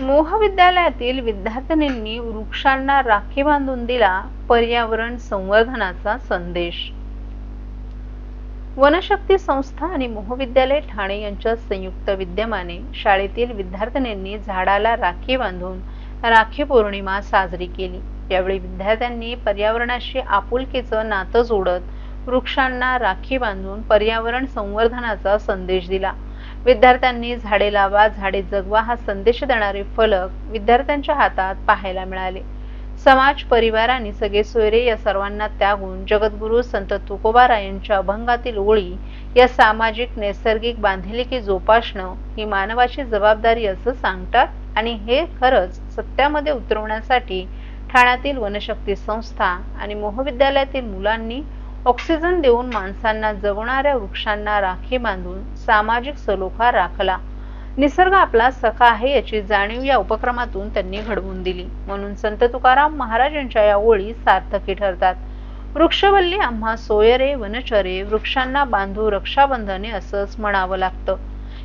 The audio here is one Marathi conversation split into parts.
मोहविद्यालयातील विद्यार्थिनींनी वृक्षांना राखी बांधून दिला पर्यावरण संवर्धनाचा संदेश. वनशक्ती संस्था आणि मोहविद्यालय ठाणे यांच्या संयुक्त विद्यमाने शाळेतील विद्यार्थिनींनी झाडाला राखी बांधून राखी पौर्णिमा साजरी केली. यावेळी विद्यार्थ्यांनी पर्यावरणाशी आपुलकीचं नातं जोडत वृक्षांना राखी बांधून पर्यावरण संवर्धनाचा संदेश दिला. विद्यार्थ्यांनी झाडे लावा झाडे जगवा हा संदेश देणारे फलक विद्यार्थ्यांच्या हातात पाहायला मिळाले. समाज परिवार आणि सगळे सोयरे या सर्वांना त्यागून जगद्गुरु संत तुकोबारा यांच्या अभंगातील ओळी या सामाजिक नैसर्गिक बांधिलिकी जोपासणं ही मानवाची जबाबदारी असं सांगतात आणि हे खरंच सत्यामध्ये उतरवण्यासाठी ठाण्यातील वनशक्ती संस्था आणि महाविद्यालयातील मुलांनी ऑक्सिजन देऊन माणसांना जगणाऱ्या वृक्षांना राखी बांधून सामाजिक सलोखा राखला. निसर्ग आपला सखा आहे याची जाणीव या उपक्रमातून त्यांनी घडवून दिली. म्हणून संत तुकाराम महाराज यांच्या या ओळी सार्थकी ठरतात. वृक्षवल्ली आम्हा सोयरे वनचरे वृक्षांना बांधू रक्षाबंधने असंच म्हणावं लागतं.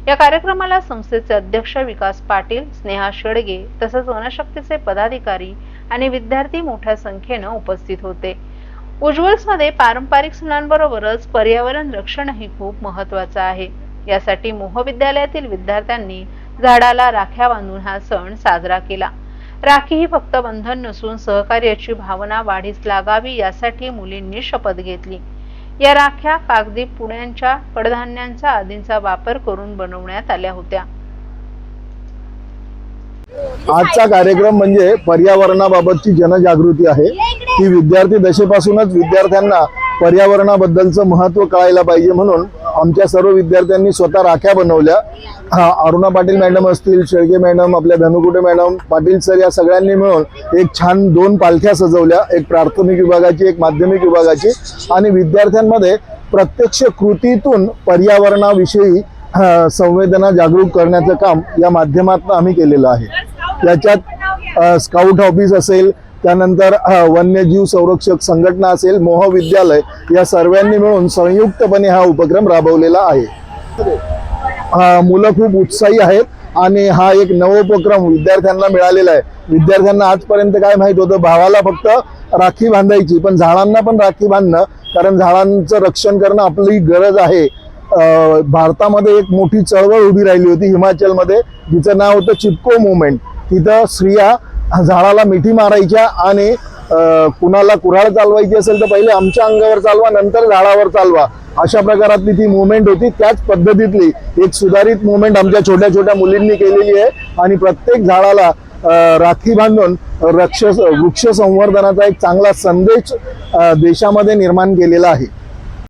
या कार्यक्रमाला संस्थेचे अध्यक्ष विकास पाटील स्नेहा शेडगे तसंच वनशक्तीचे पदाधिकारी आणि विद्यार्थी मोठ्या संख्येनं उपस्थित होते. उज्ज्वल्समध्ये पारंपरिक सणांबरोबरच पर्यावरण रक्षणही खूप महत्वाचं आहे. यासाठी मोहविद्यालयातील विद्यार्थ्यांनी झाडाला राख्या बांधून हा सण साजरा केला. राखी ही फक्त बंधन नसून सहकार्याची भावना वाढीस लागावी यासाठी मुलींनी शपथ घेतली. या राख्या कागदी पुण्यांच्या कडधान्यांचा आदींचा वापर करून बनवण्यात आल्या होत्या. आजचा कार्यक्रम म्हणजे पर्यावरणाबाबतची जनजागृती आहे. ही विद्यार्थी दशेपासूनच विद्यार्थ्यांना पर्यावरणाबद्दलचं महत्त्व कळायला पाहिजे म्हणून आमच्या सर्व विद्यार्थ्यांनी स्वतः राख्या बनवल्या. हा, अरुणा पाटील मॅडम असतील शेळके मॅडम आपल्या धनुकुटे मॅडम पाटील सर या सगळ्यांनी मिळून एक छान दोन पालख्या सजवल्या एक प्राथमिक विभागाची एक माध्यमिक विभागाची. आणि विद्यार्थ्यांमध्ये प्रत्यक्ष कृतीतून पर्यावरणाविषयी संवेदना जागरूक करण्याचं काम या माध्यमातून आम्ही केलेलं आहे. याच्यात स्काउट ऑफिस असेल त्यानंतर वन्यजीव संरक्षक संघटना असेल मोहविद्यालय या सर्वांनी मिळून संयुक्तपणे हा उपक्रम राबवलेला आहे. मुलं खूप उत्साही आहेत आणि हा एक नवोपक्रम विद्यार्थ्यांना मिळालेला आहे. विद्यार्थ्यांना आजपर्यंत काय माहीत होतं? भावाला फक्त राखी बांधायची पण झाडांना पण राखी बांधणं कारण झाडांचं रक्षण करणं आपली गरज आहे. भारतामध्ये एक मोठी चळवळ उभी राहिली होती हिमाचलमध्ये जिचं नाव होतं चिपको मुवमेंट. तिथं स्त्रिया झाडाला मिठी मारायच्या आणि कुणाला कुऱ्हाड चालवायची असेल तर पहिले आमच्या अंगावर चालवा नंतर झाडावर चालवा. अशा प्रकारातली ती मुवमेंट होती. त्याच पद्धतीतली एक सुधारित मुवमेंट आमच्या छोट्या छोट्या मुलींनी केलेली आहे. आणि प्रत्येक झाडाला राखी बांधून रक्ष वृक्ष संवर्धनाचा एक चांगला संदेश देशामध्ये निर्माण केलेला आहे.